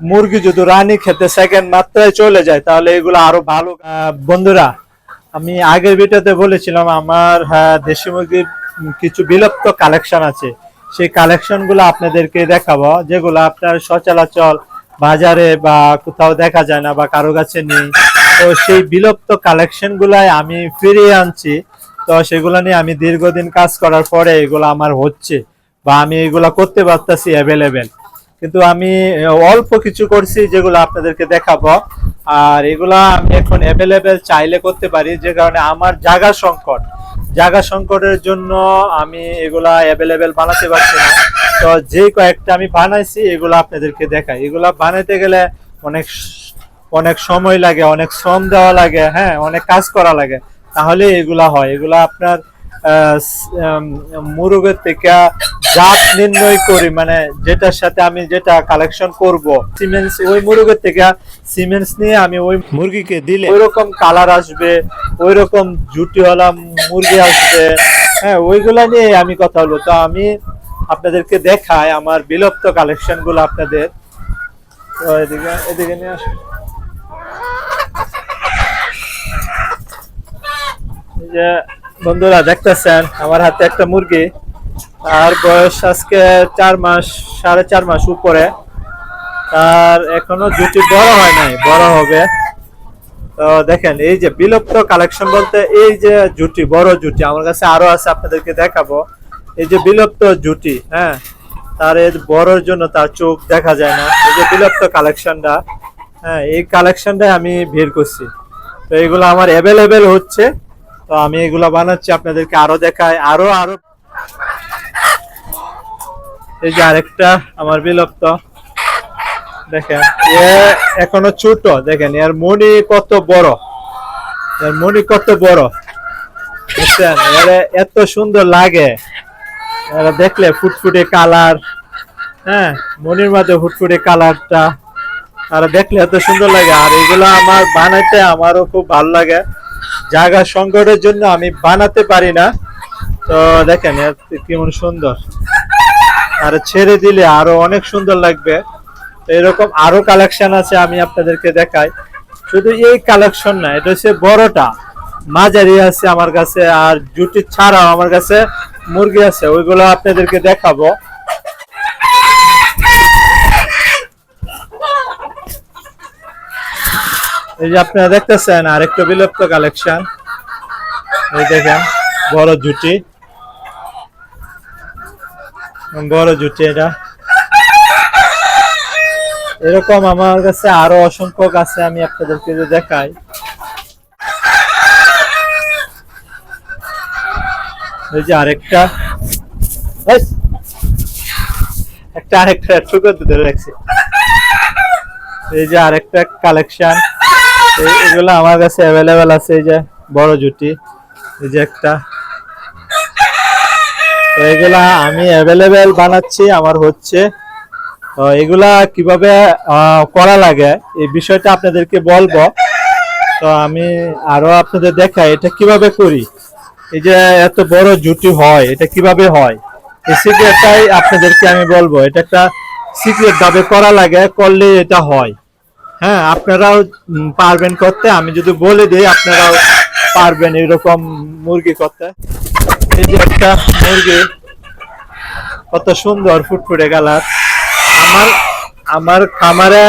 মুরগি যদি রানী খেতে সেকেন্ড মাত্রায় চলে যায় তাহলে এগুলো আরও ভালো। বন্ধুরা আমি আগের ভিডিওতে বলেছিলাম আমার হ্যাঁ, দেশি মুরগির কিছু বিলুপ্ত কালেকশন আছে। সেই কালেকশনগুলো আপনাদেরকে দেখাবো যেগুলো আপনার সচরাচর বাজারে বা কোথাও দেখা যায় না বা কারও কাছে নেই। তো সেই বিলুপ্ত কালেকশন গুলাই আমি ফিরিয়ে আনছি। তো সেগুলো নিয়ে আমি দীর্ঘদিন কাজ করার পরে এগুলো আমার হচ্ছে বা আমি এগুলা করতে পারতেছি অ্যাভেলেবেল কিন্তু আমি অল্প কিছু করছি যেগুলো আপনাদেরকে দেখাবো। আর এগুলা আমি এখন অ্যাভেলেবেল চাইলে করতে পারি, যে কারণে আমার জায়গা সংকট। জায়গা সংকটের জন্য আমি এগুলা অ্যাভেলেবেল বানাতে পারছি না। তো যে কয়েকটা আমি বানাইছি, এগুলো আপনাদেরকে দেখাই। এগুলা বানাইতে গেলে অনেক অনেক সময় লাগে, অনেক শ্রম দেওয়া লাগে হ্যাঁ অনেক কাজ করা লাগে। তাহলে এগুলা হয়। এগুলা আপনার মুরগের থেকে জাত নির্ণয় করি মানে যেটার সাথে আমি যেটা কালেকশন করব সিমেন্টস ওই মুরগের থেকে সিমেন্টস নিয়ে আমি ওই মুরগিকে দিলে? ওই রকম কালার আসবে ওই রকম জুটিওয়ালা মুরগি আসবে হ্যাঁ ওইগুলা নিয়ে আমি কথা বলব। তো আমি আপনাদেরকে দেখাই আমার বিলুপ্ত কালেকশনগুলো আপনাদের। এদিকে এদিকে নিয়ে আসুন। যে বন্ধুরা, দেখতেছেন, আমার হাতে একটা মুরগি। তার বয়স আজকে চার মাস, সাড়ে চার মাস উপরে। তার এখনও জুটি বড় হয় নাই, বড় হবে। তো দেখেন, এই যে বিলুপ্ত কালেকশন বলতে এই যে জুটি, বড় জুটি, আমার কাছে আরও আছে, আপনাদেরকে দেখাবো। এই যে বিলুপ্ত জুটি হ্যাঁ তার এর বড়র জন্য তার চোখ দেখা যায় না। এই যে বিলুপ্ত কালেকশনটা হ্যাঁ এই কালেকশনটা আমি ভিড় করছি। তো এগুলো আমার অ্যাভেলেবেল হচ্ছে। তো আমি এগুলো বানাচ্ছি, আপনাদেরকে আরও দেখাই, আরও আরও। এই যে আরেকটা আমার বিলুপ্ত। দেখেন, এ এখনও ছোট, দেখেন, এর মনি কত বড়। এর মনি কত বড়। বুঝছেন? এর এত সুন্দর লাগে। এরা দেখলে ফুটফুটে কালার। হ্যাঁ মনির মধ্যে ফুটফুটে কালারটা। আর দেখলে এত সুন্দর লাগে। আর এগুলো আমার বানাইতে আমারও খুব ভালো লাগে। জায়গা সংকটের জন্য আমি বানাতে পারি না। তো দেখেন কেমন সুন্দর। আর ছেড়ে দিলে আরও অনেক সুন্দর লাগবে। এরকম আরও কালেকশন আছে, আমি আপনাদেরকে দেখাই। শুধু এই কালেকশন না, এটা হচ্ছে বড়টা। মাঝারি আছে আমার কাছে, আর জুটি ছাড়াও আমার কাছে মুরগি আছে, ওইগুলো আপনাদেরকে দেখাবো। এই যে আপনারা দেখতেছেন আরেকটা বিলুপ্ত কালেকশন। এই দেখেন, বড় জুটি। বড় জুটি এটা। এরকম আমার কাছে আরও অসংখ্য আছে আমি আপনাদেরকে দেখাই। এই যে আরেকটা! একটা আরেকটা ঠুকর ধরে রাখছি। এই যে আরেকটা কালেকশন। এগুলো আমার কাছে অ্যাভেলেবেল আছে, এই যে বড় জুটি, এই যে একটা। তো এগুলা আমি অ্যাভেলেবেল বানাচ্ছি, আমার হচ্ছে। তো এগুলা কীভাবে করা লাগে, এই বিষয়টা আপনাদেরকে বলব। তো আমি আরও আপনাদের দেখাই, এটা কীভাবে করি। এই যে এত বড় জুটি হয়, এটা কীভাবে হয়? এই সিক্রেটটাই আপনাদেরকে আমি বলব, এটা একটা সিক্রেট ভাবে করা লাগে, করলে এটা হয়। হ্যাঁ আপনারাও পারবেন করতে। আমি যদি বলে দিই, আপনারাও পারবেন এরকম মুরগি করতে। এই যে একটা মুরগি, কত সুন্দর ফুটফুটে কালার। আমার আমার খামারে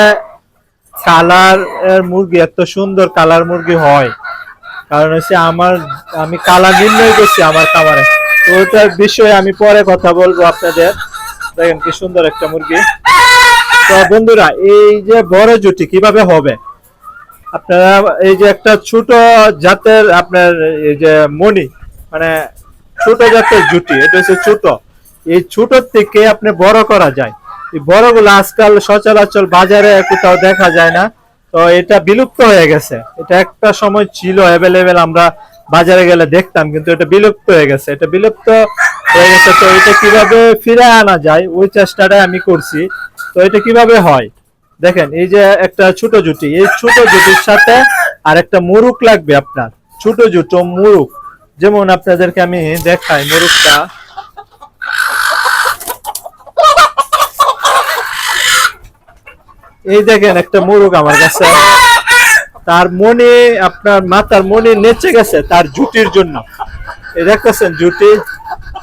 কালারের মুরগি, এত সুন্দর কালার মুরগি হয়। কারণ হচ্ছে আমার, আমি কালার নির্ণয় করছি আমার খামারে। তো ওটার বিষয়ে আমি পরে কথা বলব আপনাদের। দেখেন কি সুন্দর একটা মুরগি। তো বন্ধুরা, এই যে বড় জুটি কীভাবে হবে? আপনারা এই যে একটা ছোট জাতের আপনার এই যে মনি মানে ছোট জাতের জুটি, এটা হচ্ছে ছোট। এই ছোট থেকে আপনি বড় করা যায়। এই বড়গুলো আজকাল সচরাচর বাজারে কোথাও দেখা যায় না। তো এটা বিলুপ্ত হয়ে গেছে। এটা একটা সময় ছিল অ্যাভেলেবেল আমরা বাজারে গেলে দেখতাম, কিন্তু এটা বিলুপ্ত হয়ে গেছে। এটা বিলুপ্ত হয়ে গেছে, তো এটা কীভাবে ফিরে আনা যায়, ওই চেষ্টাটাই আমি করছি। তো এটা কীভাবে হয়? দেখেন, এই যে একটা ছোট জুটি, এই ছোট জুটির সাথে আর একটা মুরুক লাগবে আপনার। ছোট জুটো মুরুক যেমন আপনাদেরকে আমি দেখাই মুরুকটা এই দেখেন একটা মুরগ আমার কাছে। তার মনে, আপনার মাথার মনে নেচে গেছে তার জুটির জন্য। এই দেখতেছেন জুটি?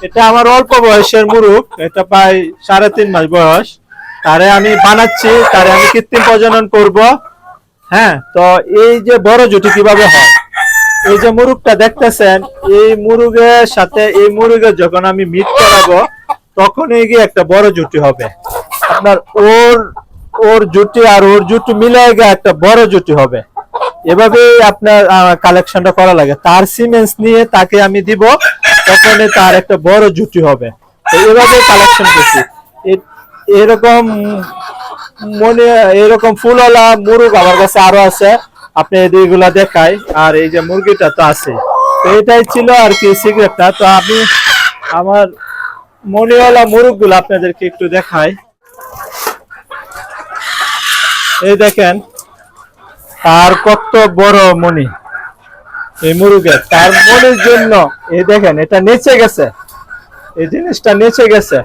এটা আমার অল্প বয়সের মুরুক এটা প্রায় সাড়ে তিন মাস বয়স। তারে আমি বানাচ্ছি, তারে আমি কৃত্রিম প্রজনন করব। হ্যাঁ তো এই যে বড় জুটি কীভাবে হয়? এই যে মুরগটা দেখতেছেন, এই মুরুগের সাথে, এই মুরগের যখন আমি মিট করাবো তখন গিয়ে একটা বড় জুটি হবে। আপনার ওর ওর জুটি আর ওর জুটি মিলে গিয়ে একটা বড় জুটি হবে। এভাবে আপনার কালেকশনটা করা লাগে। তার সিমেন্স নিয়ে তাকে আমি দিব তখন তার একটা বড় জুটি হবে। এভাবে কালেকশন করছি। এরকম মনে, এরকম ফুলওয়ালা মুরগ আমার কাছে আরও আছে। আপনি এইগুলা দেখাই, আর এই যে মুরগিটা তো আছে। তো এটাই ছিল আর কি সিগারেটটা তো আমি আমার মনিওয়ালা মুরগগুলো আপনাদেরকে একটু দেখাই। এই দেখেন, তার কত বড় মনি এই মুরগের। তার মনির জন্য, এই দেখেন, এটা নেচে গেছে। এই জিনিসটা নেচে গেছে।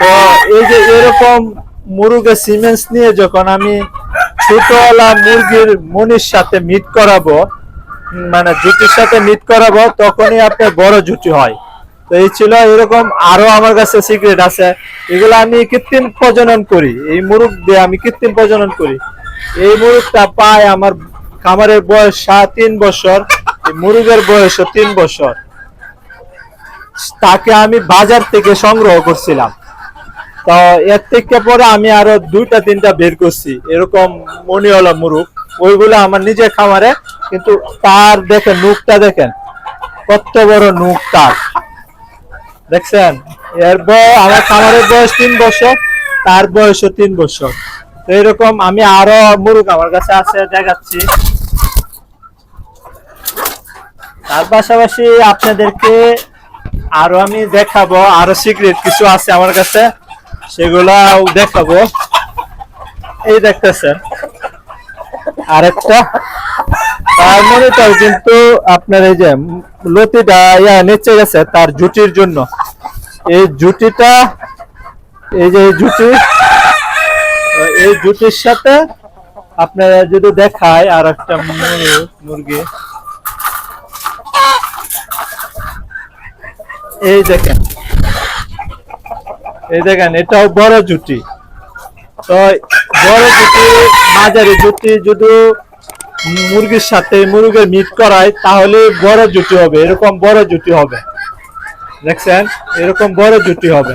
তো এই যে এরকম মুরগের সিমেন্টস নিয়ে যখন আমি ছোটওয়ালা মুরগির মনির সাথে মিট করাবো মানে জুটির সাথে মিট করাবো, তখনই বড় জুটি হয়। তো এই ছিল এরকম আরও আমার কাছে সিক্রেট আছে। এগুলো আমি কৃত্রিম প্রজনন করি। এই মুরগ দিয়ে আমি কৃত্রিম প্রজনন করি। এই মুরগটা পায় আমার খামারের বয়স তিন বছর মুরগের বয়সও তিন বছর। তাকে আমি বাজার থেকে সংগ্রহ করছিলাম। তো এর থেকে পরে আমি আরও দুইটা, তিনটা বের করছি। এরকম মনিওয়ালা মুরুখ। ওইগুলো আমার নিজের খামারে, কিন্তু তার দেখেন নুকটা দেখেন। কত বড় নুক তার। দেখছেন? এর বয়স আমার খামারের বয়স তিন বছর, তার বয়সও তিন বছর। তো এরকম আমি আরও মুরুখ আমার কাছে আছে, দেখাচ্ছি। তার পাশাপাশি আপনাদেরকে আরও আমি দেখাবো, আরও সিক্রেট কিছু আছে আমার কাছে। সেগুলাও দেখাবো। এই দেখতেছেন। আরেকটা। তার মনেটাও কিন্তু আপনার এই যে লতিটা ইয়া নেচে গেছে তার জুটির জন্য। এই জুটিটা, এই যে জুটি, এই জুটির সাথে আপনারা যদি দেখায় আর একটা মুরগি। এই দেখেন। এই দেখেন, এটাও বড় জুটি। তো বড় জুটি, মাঝারি জুটি, যদি মুরগির সাথে মুরগের মিট করায়, তাহলে বড় জুটি হবে, এরকম বড় জুটি হবে। দেখছেন? এরকম বড় জুটি হবে।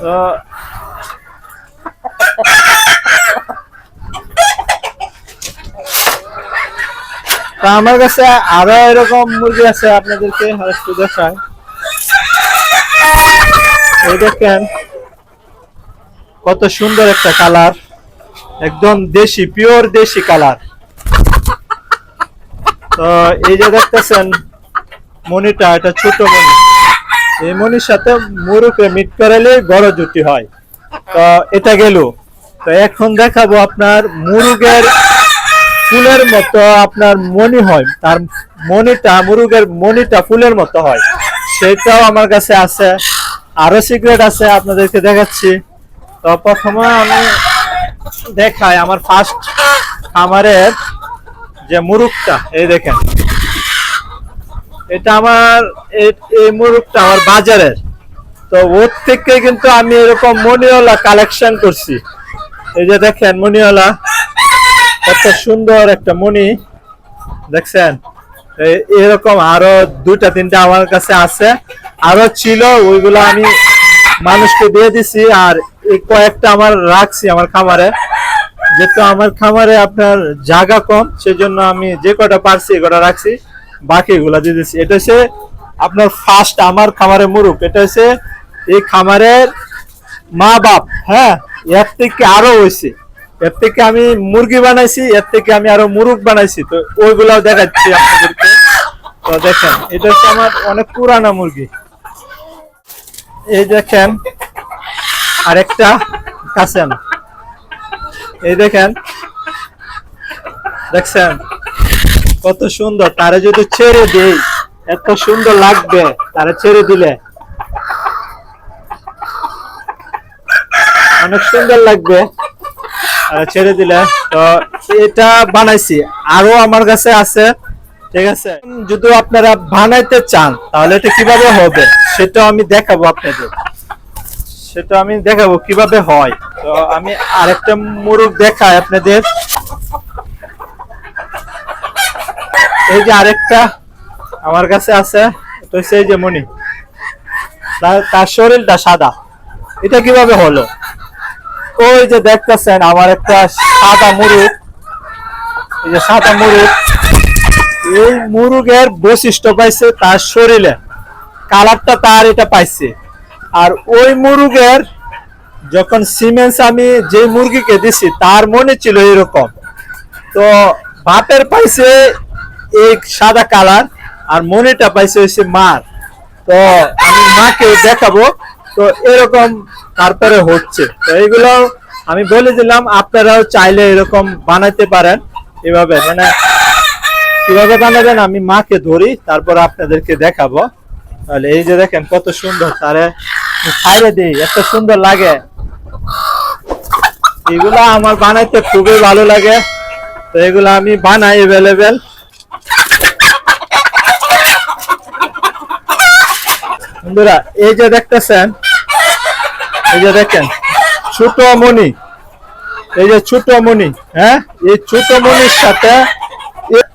তো আমার কাছে আরও এরকম মুরগি আছে আপনাদেরকে দেখায় এই দেখেন, কত সুন্দর একটা কালার। একদম দেশি, পিওর দেশি কালার। তো এই যে দেখতেছেন মনিটা, এটা ছোট মনি। এই মনির সাথে মুরুকে মিট করালে বড় জুটি হয়। তো এটা গেল। তো এখন দেখাবো আপনার মুরুগের ফুলের মতো আপনার মনি হয়। তার মনিটা মুরুগের মনিটা ফুলের মতো হয়। সেটাও আমার কাছে আছে। আরও সিক্রেট আছে, আপনাদেরকে দেখাচ্ছি। তো প্রথমে আমি দেখাই আমার ফার্স্ট খামারের যে মুরুগটা, এই দেখেন। এটা আমার, এই- মুরুগটা আমার বাজারের। তো ওর থেকে কিন্তু আমি এরকম মনিওয়ালা কালেকশন করছি। এই যে দেখেন মনিওয়ালা কত সুন্দর একটা মনি দেখছেন? এরকম আরও দুইটা, তিনটা আমার কাছে আছে। আরও ছিল, ওইগুলো আমি মানুষকে দিয়ে দিছি, আর কয়েকটা আমার রাখছি আমার খামারে। যেহেতু আমার খামারে আপনার জায়গা কম, সেজন্য আমি যে কটা পারছি কটা রাখছি। বাকি বাকিগুলা দিয়ে দিচ্ছি এটা হচ্ছে আপনার ফার্স্ট আমার খামারে মুরুখ। এটা হচ্ছে এই খামারের মা বাপ হ্যাঁ? এর থেকে আরও হয়েছে এর থেকে আমি মুরগি বানাইছি, এর থেকে আমি আরও মুরগ বানাইছি। তো ওইগুলাও দেখাচ্ছি আপনাদেরকে। তো দেখেন, এটা হচ্ছে আমার অনেক পুরানা মুরগি। এই দেখেন, আরেকটা কাছে না এই দেখেন, দেখছেন? কত সুন্দর, তারে যদি ছেড়ে দেই, এত সুন্দর লাগবে, তারে ছেড়ে দিলে। অনেক সুন্দর লাগবে। ছেড়ে দিলে। তো এটা বানাইছি। আরও আমার কাছে আছে। ঠিক আছে? যদি আপনারা বানাইতে চান, তাহলে এটা কীভাবে হবে, সেটা আমি দেখাবো আপনাদের। সেটা আমি দেখাবো কীভাবে হয়। তো আমি আরেকটা মুরগ দেখাই আপনাদের। এই যে আরেকটা আমার কাছে আছে। তো সেই যে মনি তার শরীরটা সাদা। এটা কীভাবে হলো? ওই যে দেখতেছেন আমার একটা সাদা মুরুগ এই যে সাদা মুরুগ এই মুরুগের বৈশিষ্ট্য পাইছে তার শরীরে। কালারটা তার এটা পাইছে। আর ওই মুরুগের যখন সিমেন্স আমি যে মুরগিকে দিছি, তার মনে ছিল এরকম। তো বাপের পাইছে এই সাদা কালার, আর মনেটা পাইছে হচ্ছে মার। তো আমি মাকে দেখাবো। তো এরকম তারপরে হচ্ছে। তো এইগুলো আমি বলে দিলাম, আপনারাও চাইলে এরকম বানাইতে পারেন এভাবে। মানে কীভাবে বানাবেন আমি মাকে ধরি, তারপর আপনাদেরকে দেখাবো। তাহলে এই যে দেখেন কত সুন্দর তারে খাইয়ে দিই, এত সুন্দর লাগে। এগুলা আমার বানাইতে খুবই ভালো লাগে। তো এগুলো আমি বানাই অ্যাভেলেবেল বন্ধুরা, এই যে দেখতেছেন এই যে দেখেন, ছোট মণি। এই যে ছোট মণি হ্যাঁ? এই ছোট মণির সাথে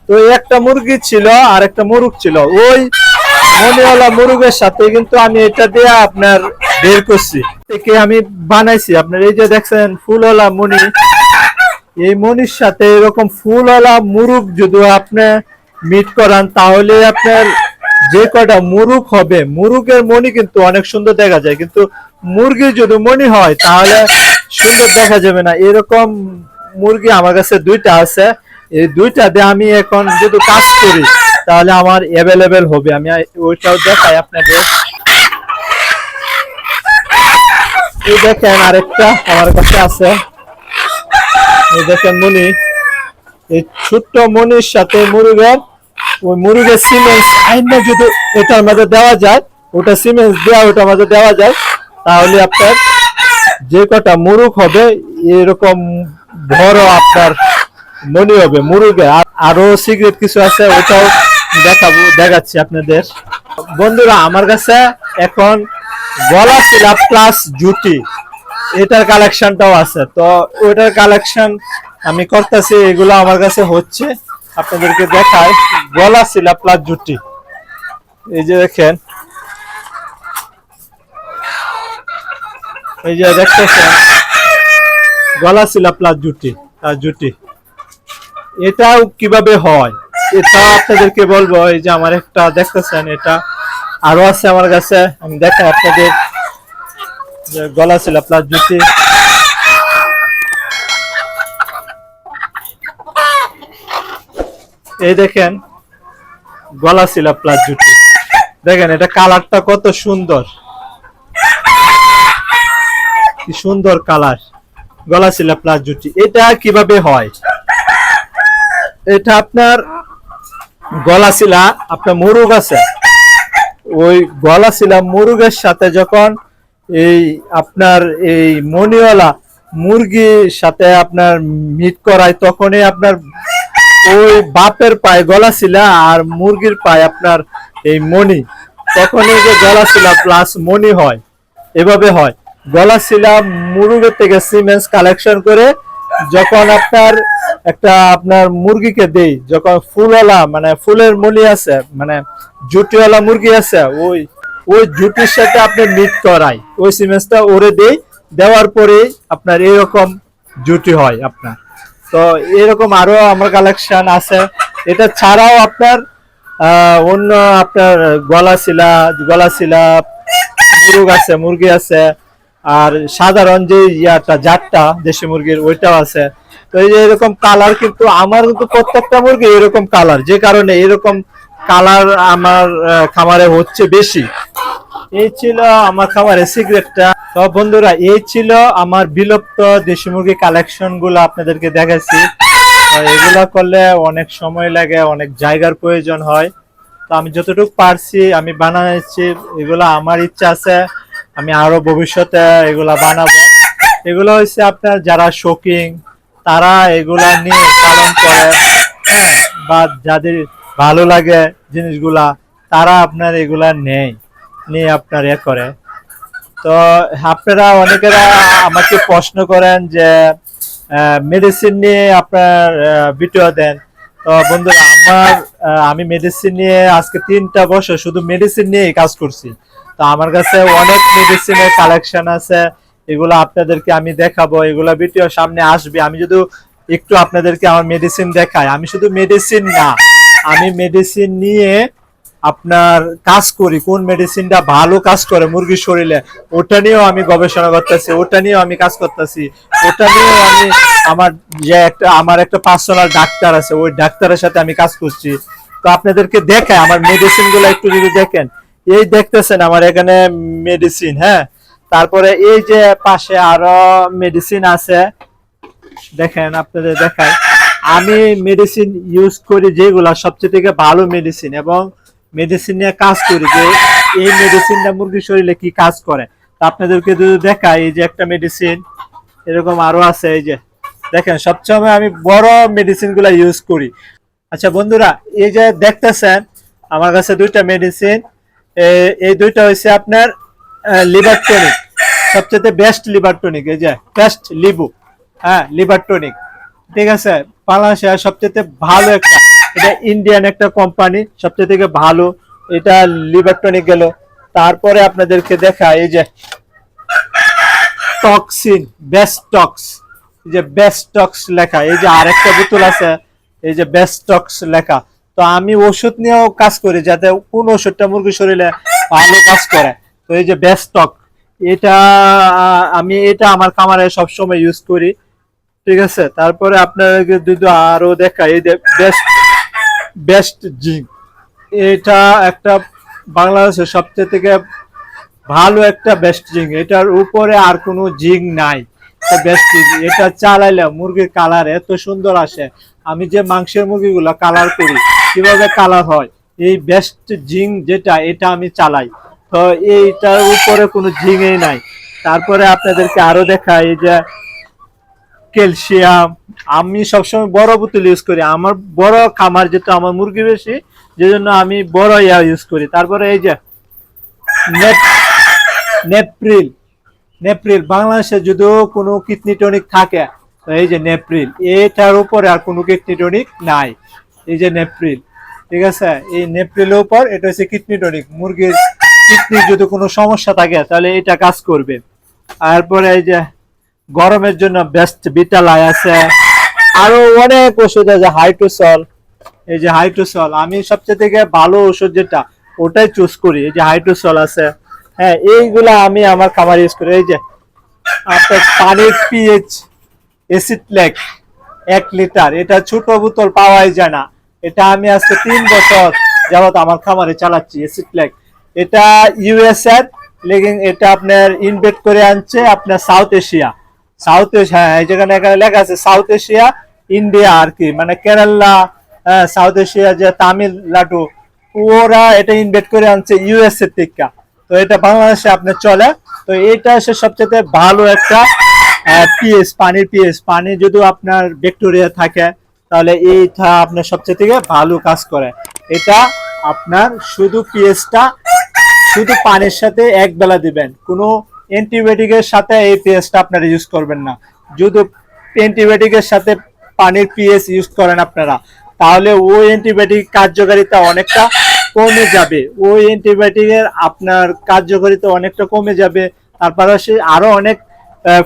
তো একটা মুরগি ছিল আর একটা মুরগ ছিল। ওই মনিওয়ালা মুরগের সাথে কিন্তু আমি এটা দিয়ে আপনার বের করছি। থেকে আমি বানাইছি। আপনার এই যে দেখছেন, ফুলওয়ালা মণি। এই মনির সাথে এরকম ফুলওয়ালা মুরগ যদি আপনি মিট করান, তাহলে আপনার যে কটা মুরুগ হবে, মুরুগের মনি কিন্তু অনেক সুন্দর দেখা যায়। কিন্তু মুরগি যদি মনি হয়, তাহলে সুন্দর দেখা যাবে না। এরকম মুরগি আমার কাছে দুইটা আছে। এই দুইটা দিয়ে আমি এখন যদি কাজ করি, তাহলে আমার অ্যাভেলেবেল হবে। আমি ওইটাও দেখাই আপনাদের। এই দেখেন আরেকটা আমার কাছে আছে। এই দেখেন মনি। এই ছোট্ট মনির সাথে মুরগের, ওই মুরগের সিমেন্স আইনা যদি এটার মধ্যে দেওয়া যায়, ওটা সিমেন্স দেওয়া ওটার মাঝে দেওয়া যায় তাহলে আপনার যে কটা মুরুগ হবে, এরকম বড় আপনার মনি হবে মুরুগে আর সিগারেট কিছু আছে, ওটাও দেখাবো, দেখাচ্ছি আপনাদের। বন্ধুরা, আমার কাছে এখন গলা সিলাপ প্লাস জুটি এটার কালেকশনটাও আছে। তো ওইটার কালেকশন আমি করতেছি, এগুলো আমার কাছে হচ্ছে। আপনাদেরকে দেখায় গলা শিলা প্লাস জুটি এই যে দেখেন এই যে দেখতেছেন, গলা শিলা প্লাস জুটি আর জুটি। এটাও কীভাবে হয়? এটা আপনাদেরকে বলব, এই যে আমার একটা দেখতেছেন, এটা আরও আছে আমার কাছে, আমি দেখাই আপনাদের। গলা ছিল প্লাস জুতি এই দেখেন, গলা ছিল প্লাস জুতি দেখেন, এটা কালারটা কত সুন্দর। কি সুন্দর কালার। গলা ছিল প্লাস জুটি। এটা কীভাবে হয়? এটা আপনার গলা শিলা আপনার মুরুগ আছে। ওই গলা শিলা মুরুগের সাথে যখন এই আপনার এই মনিওয়ালা মুরগির সাথে আপনার মিট করায়, তখনই আপনার ওই বাপের পায়ে গলা শিলা আর মুরগির পায়ে আপনার এই মনি তখনই যে গলা শিলা প্লাস মনি হয়, এভাবে হয়। গলা শিলা মুরগের থেকে সিমেন্স কালেকশন করে যখন আপনার একটা আপনার মুরগিকে দেই, যখন ফুলওয়ালা মানে ফুলের মনি আছে মানে জুটিওয়ালা মুরগি আছে, ওই ওই জুটির সাথে আপনি মিট করাই। ওই সিমেন্সটা ওরে দেই, দেওয়ার পরে আপনার এরকম জুটি হয় আপনার। তো এরকম আরও আমার কালেকশন আছে। এটা ছাড়াও আপনার অন্য আপনার গলা শিলা গলা শিলা মুরগ আছে, মুরগি আছে আর সাধারণ যে ইয়াটা, জাতটা, দেশি মুরগির, ওইটাও আছে। তো এই যে এরকম কালার কিন্তু আমার কিন্তু প্রত্যেকটা মুরগি এরকম কালার যে কারণে এরকম কালার আমার খামারে হচ্ছে বেশি। এই ছিল আমার খামারে সিগারেটটা তো বন্ধুরা, এই ছিল আমার বিলুপ্ত দেশি মুরগি কালেকশনগুলো আপনাদেরকে দেখাচ্ছি। এগুলা করলে অনেক সময় লাগে, অনেক জায়গার প্রয়োজন হয়। তো আমি যতটুকু পারছি, আমি বানাচ্ছি, এগুলা আমার ইচ্ছা আছে। আমি আরও ভবিষ্যতে এগুলা বানাবো। এগুলো হচ্ছে আপনার যারা শোকিং তারা এগুলা নিয়ে পালন করে হ্যাঁ বা যাদের ভালো লাগে জিনিসগুলা, তারা আপনার এগুলা নেয়, নিয়ে আপনার এ করে। তো আপনারা অনেকেরা আমাকে প্রশ্ন করেন যে মেডিসিন নিয়ে আপনার ভিডিও দেন। তো বন্ধুরা, আমার আমি মেডিসিন নিয়ে আজকে তিনটা বছর শুধু মেডিসিন নিয়ে কাজ করছি। তো আমার কাছে অনেক মেডিসিনের কালেকশন আছে। এগুলো আপনাদেরকে আমি দেখাবো। এগুলো ভিডিও সামনে আসবে। আমি যদি একটু আপনাদেরকে আমার মেডিসিন দেখাই। আমি শুধু মেডিসিন না, আমি মেডিসিন নিয়ে আপনার কাজ করি। কোন মেডিসিনটা ভালো কাজ করে মুরগির শরীরে, ওটা নিয়েও আমি গবেষণা করতেছি, ওটা নিয়েও আমি কাজ করতেছি। ওটা নিয়েও আমি আমার যে একটা, আমার একটা পার্সোনাল ডাক্তার আছে, ওই ডাক্তারের সাথে আমি কাজ করছি। তো আপনাদেরকে দেখায় আমার মেডিসিনগুলো একটু যদি দেখেন। এই দেখতেছেন আমার এখানে মেডিসিন হ্যাঁ? তারপরে এই যে পাশে আরও মেডিসিন আছে, দেখেন আপনাদের দেখাই। আমি মেডিসিন ইউজ করি যেগুলা সবচেয়ে থেকে ভালো মেডিসিন এবং মেডিসিন নিয়ে কাজ করি যে এই মেডিসিনটা মুরগির শরীরে কি কাজ করে। তা আপনাদেরকে যদি দেখাই, এই যে একটা মেডিসিন এরকম আরও আছে, এই যে। দেখেন, সবসময় আমি বড় মেডিসিনগুলা ইউজ করি। আচ্ছা বন্ধুরা, এই যে দেখতেছেন, আমার কাছে দুইটা মেডিসিন এই দুইটা হচ্ছে আপনার লিভার টনিক। সবচেয়ে বেস্ট লিভার টনিক, এই যে বেস্ট লিবু। হ্যাঁ লিভার টনিক। ঠিক আছে, বাংলাদেশে সবচেয়ে ভালো একটা, এটা ইন্ডিয়ান একটা কোম্পানি সবচেয়ে থেকে ভালো, এটা লিভার টনিক গেল। তারপরে আপনাদেরকে দেখা এই যে টক্সিন বেস্ট টক্স এই যে বেস্ট টক্স লেখা, এই যে আরেকটা বোতল আছে, এই যে বেস্ট টক্স লেখা। তো আমি ওষুধ নিয়েও কাজ করি যাতে কোন ওষুধটা মুরগির শরীরে ভালো কাজ করে। তো এই যে বেস্ট টক এটা, আমি এটা আমার খামারে সবসময় ইউজ করি। ঠিক আছে? তারপরে আপনাদেরকে যদি আরও দেখাই। এই বেস্ট বেস্ট জিঙ্ক এটা একটা বাংলাদেশের সবচেয়ে থেকে ভালো একটা বেস্ট জিঙ্ক এটার উপরে আর কোনো জিঙ্ক নাই। বেস্ট জিঙ্ক এটা চালাইলে মুরগির কালার এত সুন্দর আসে। আমি যে মাংসের মুরগিগুলো কালার করি কীভাবে কালার হয়? এই বেস্ট জিঙ্ক যেটা, এটা আমি চালাই। তো এইটার উপরে কোনো জিঙ্কই নাই। তারপরে আপনাদেরকে আরও দেখাই এই যে ক্যালসিয়াম। আমি সবসময় বড় বোতল ইউজ করি। আমার বড় খামার যেটা আমার মুরগি বেশি যে জন্য আমি বড় ইয়া ইউজ করি। তারপরে এই যে নেপ, নেপ্রিল। নেপ্রিল, বাংলাদেশে যদিও কোনো কিডনি টনিক থাকে এই যে নেপ্রিল, এটার উপরে আর কোনো কিডনি টনিক নাই। এই যে নেপ্রিল, ঠিক আছে? এই নেপ্রিলের উপর এটা হচ্ছে কিডনি টনিক, মুরগির কিডনির যদি কোনো সমস্যা থাকে, তাহলে এটা কাজ করবে। তারপরে এই যে গরমের জন্য বেস্ট বিটালাই আছে। আরও অনেক ওষুধ আছে হাইটোসল এই যে হাইটোসল আমি সবচেয়ে থেকে ভালো ওষুধ যেটা, ওটাই চুজ করি। এই যে হাইটোসল আছে। হ্যাঁ এইগুলা আমি আমার খাবার ইউজ করি। এই যে আপনার পানির পিএইচ এসিড লেক এক লিটার, এটা ছোট বোতল পাওয়াই যায় না। এটা আমি আজকে তিন বছর যাবত আমার খামারে চালাচ্ছি এসিড লেক এটা ইউএস এর লেকিন এটা আপনার ইনভেট করে আনছে আপনার সাউথ এশিয়া সাউথ এশিয়া যেখানে এখানে লেখা আছে সাউথ এশিয়া ইন্ডিয়া আর কি মানে কেরালা সাউথ এশিয়া যে তামিলনাড়ু, ওরা এটা ইনভেট করে আনছে ইউএস এর থেকে। তো এটা বাংলাদেশে আপনার চলে, তো এটা হচ্ছে সবচেয়ে ভালো একটা পিএস পানির পিএস পানি যদি আপনার ব্যাকটেরিয়া থাকে তাহলে এইটা আপনার সবচেয়ে থেকে ভালো কাজ করে। এটা আপনার শুধু পিএসটা, শুধু পানির সাথে এক বেলা দিবেন। কোনো অ্যান্টিবায়োটিকের সাথে এই পিএসটা আপনারা ইউজ করবেন না। যদি অ্যান্টিবায়োটিকের সাথে পানির পিএস ইউজ করেন আপনারা, তাহলে ওই অ্যান্টিবায়োটিক কার্যকারিতা অনেকটা কমে যাবে। ওই অ্যান্টিবায়োটিকের আপনার কার্যকারিতা অনেকটা কমে যাবে। তারপরে সে আরও অনেক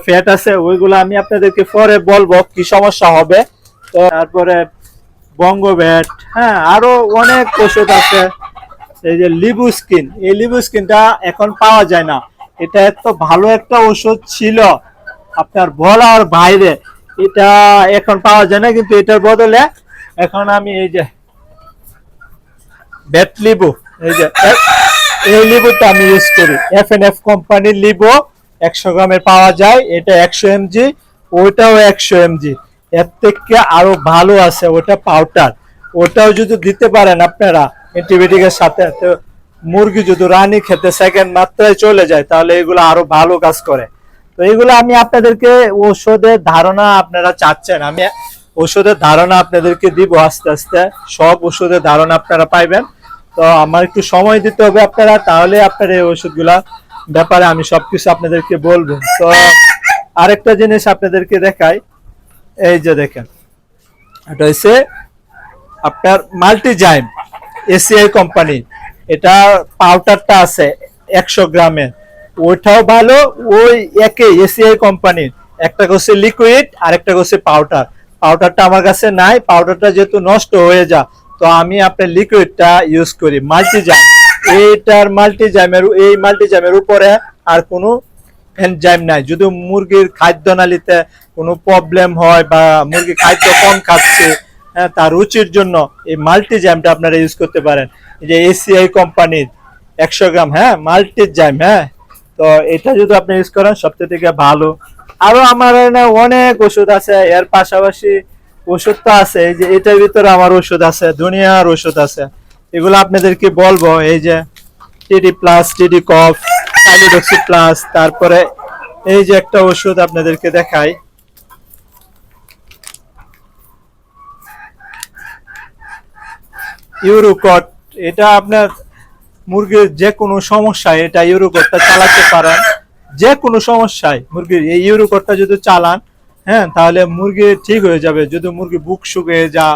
ফ্যাট আছে, ওইগুলো আমি আপনাদেরকে পরে বলব কি সমস্যা হবে। তারপরে বঙ্গভ্যাট হ্যাঁ আরও অনেক ওষুধ আছে। এই যে লিবু স্কিন, এই লিবু স্কিনটা এখন পাওয়া যায় না। এটা এত ভালো একটা ওষুধ ছিল, আপনার বলার বাইরে। এটা এখন পাওয়া যায় না, কিন্তু এটার বদলে এখন আমি এই যে ব্যাট লিবু, এই যে, এই লিবুটা আমি ইউজ করি। এফ এন এফ কোম্পানির লিবু একশো গ্রামের পাওয়া যায়, এটা একশো এমজি, ওইটাও একশো এমজি। এর থেকে আরও ভালো আছে ওটা পাউডার ওটাও যদি দিতে পারেন আপনারা অ্যান্টিবায়োটিকের সাথে মুরগি যদি রানী খেতে সেকেন্ড মাত্রায় চলে যায়, তাহলে এগুলো আরও ভালো কাজ করে। তো এগুলো আমি আপনাদেরকে ঔষধের ধারণা আপনারা চাচ্ছেন। আমি ওষুধের ধারণা আপনাদেরকে দিব আস্তে আস্তে। সব ওষুধের ধারণা আপনারা পাইবেন। তো আমার একটু সময় দিতে হবে আপনারা, তাহলে আপনার এই ওষুধগুলা ব্যাপারে আমি সবকিছু আপনাদেরকে বলব। তো আরেকটা জিনিস আপনাদেরকে দেখাই। এই যে দেখেন, এটা হচ্ছে আপনার মাল্টিজাইম এসিআই কোম্পানি এটা পাউডারটা আছে একশো গ্রামের ওইটাও ভালো, ওই একে এসিআই কোম্পানির একটা হচ্ছে লিকুইড আর একটা হচ্ছে পাউডার পাউডারটা আমার কাছে নাই পাউডারটা যেহেতু নষ্ট হয়ে যা, তো আমি আপনার লিকুইডটা ইউজ করি মাল্টিজাইম এইটার মাল্টিজাইমের এই মাল্টিজাইমের উপরে আর কোনো এনজাইম নাই। যদি মুরগির খাদ্য নালীতে কোনো প্রবলেম হয় বা মুরগি খাদ্য কম খাচ্ছে হ্যাঁ তার রুচির জন্য এই মাল্টিজাইমটা আপনারা ইউজ করতে পারেন। যে এসিআই কোম্পানির একশো গ্রাম হ্যাঁ মাল্টিজাইম হ্যাঁ। তো এটা যদি আপনি ইউজ করেন, সবচেয়ে থেকে ভালো। আরও আমার অনেক ওষুধ আছে, এর পাশাপাশি ওষুধ তো আছে, এই যে এটার ভিতরে আমার ওষুধ আছে, দুনিয়ার ওষুধ আছে। এগুলো আপনাদেরকে বলব, এই যে টিডি প্লাস টিডি কফ কালিডক্সি প্লাস তারপরে এই যে একটা ওষুধ আপনাদেরকে দেখাই। ইউরোকট, এটা আপনার মুরগির যে কোনো সমস্যায় এটা ইউরোকটটা চালাতে পারেন। যে কোনো সমস্যায় মুরগির, এই ইউরোকটটা যদি চালান হ্যাঁ তাহলে মুরগি ঠিক হয়ে যাবে। যদি মুরগি বুক শুকিয়ে যা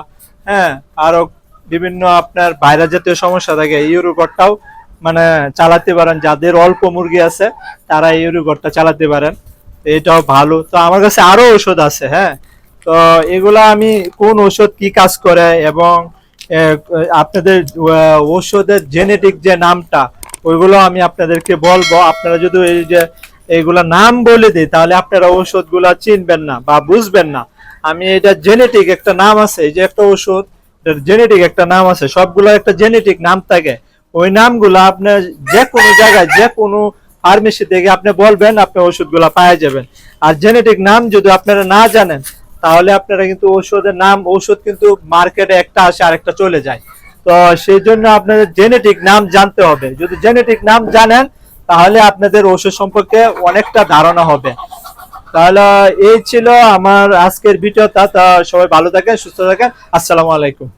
হ্যাঁ আরও বিভিন্ন আপনার ভাইরাস জাতীয় সমস্যা থাকে ইউরোকটটাও মানে চালাতে পারেন, যাদের অল্প মুরগি আছে, তারা এই ইউরোকটটা চালাতে পারেন। এটাও ভালো। তো আমার কাছে আরও ওষুধ আছে হ্যাঁ? তো এগুলা আমি কোন ওষুধ কি কাজ করে এবং আপনাদের ওষুধের জেনেটিক যে নামটা, ওইগুলো আমি আপনাদেরকে বলব। আপনারা যদি এই যে এইগুলা নাম বলে দিই তাহলে আপনারা ওষুধগুলা চিনবেন না বা বুঝবেন না। আমি এটা জেনেটিক একটা নাম আছে, এই যে একটা ওষুধ জেনেটিক একটা নাম আছে, সবগুলো একটা জেনেটিক নাম থাকে। ওই নামগুলো আপনার যে কোনো জায়গায় যে কোনো ফার্মেসি থেকে আপনি বলবেন, আপনি ওষুধগুলো পাওয়া যাবেন। আর জেনেটিক নাম যদি আপনারা না জানেন, তাহলে আপনারা কিন্তু ওষুধের নাম ওষুধ কিন্তু মার্কেটে একটা আসে, আরেকটা চলে যায়। তো সেই জন্য আপনাদের জেনেটিক নাম জানতে হবে। যদি জেনেটিক নাম জানেন, তাহলে আপনাদের ওষুধ সম্পর্কে অনেকটা ধারণা হবে। তাহলে এই ছিল আমার আজকের ভিডিওটা। তা সবাই ভালো থাকেন, সুস্থ থাকেন। আসসালামু আলাইকুম।